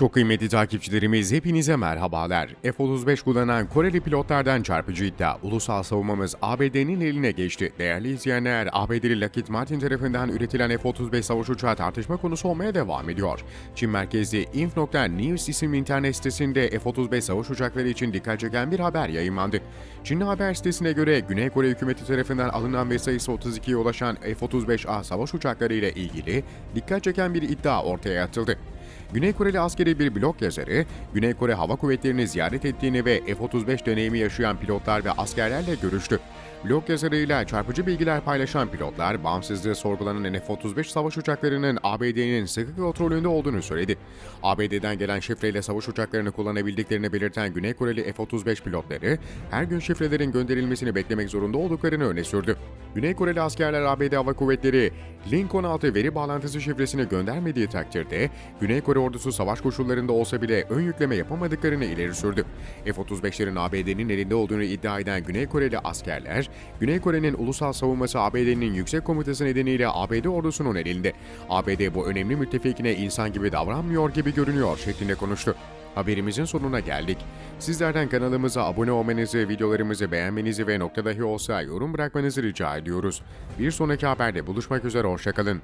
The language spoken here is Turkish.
Çok kıymetli takipçilerimiz hepinize merhabalar. F-35 kullanan Koreli pilotlardan çarpıcı iddia. Ulusal savunmamız ABD'nin eline geçti. Değerli izleyenler, ABD'li Lockheed Martin tarafından üretilen F-35 savaş uçağı tartışma konusu olmaya devam ediyor. Çin merkezli Inf.News isimli internet sitesinde F-35 savaş uçakları için dikkat çeken bir haber yayınlandı. Çinli haber sitesine göre Güney Kore hükümeti tarafından alınan ve sayısı 32'ye ulaşan F-35A savaş uçakları ile ilgili dikkat çeken bir iddia ortaya atıldı. Güney Koreli askeri bir blog yazarı, Güney Kore Hava Kuvvetleri'ni ziyaret ettiğini ve F-35 deneyimi yaşayan pilotlar ve askerlerle görüştü. Blog yazarıyla çarpıcı bilgiler paylaşan pilotlar, bağımsızlığı sorgulanan F-35 savaş uçaklarının ABD'nin sıkı kontrolünde olduğunu söyledi. ABD'den gelen şifreyle savaş uçaklarını kullanabildiklerini belirten Güney Koreli F-35 pilotları, her gün şifrelerin gönderilmesini beklemek zorunda olduklarını öne sürdü. Güney Koreli askerler ABD Hava Kuvvetleri, Lincoln altı veri bağlantısı şifresini göndermediği takdirde, Güney Kore ordusu savaş koşullarında olsa bile ön yükleme yapamadıklarını ileri sürdü. F-35'lerin ABD'nin elinde olduğunu iddia eden Güney Koreli askerler, Güney Kore'nin ulusal savunması ABD'nin yüksek komutası nedeniyle ABD ordusunun elinde. ABD bu önemli müttefikine insan gibi davranmıyor gibi görünüyor şeklinde konuştu. Haberimizin sonuna geldik. Sizlerden kanalımıza abone olmanızı, videolarımızı beğenmenizi ve nokta dahi olsa yorum bırakmanızı rica ediyoruz. Bir sonraki haberde buluşmak üzere, hoşçakalın.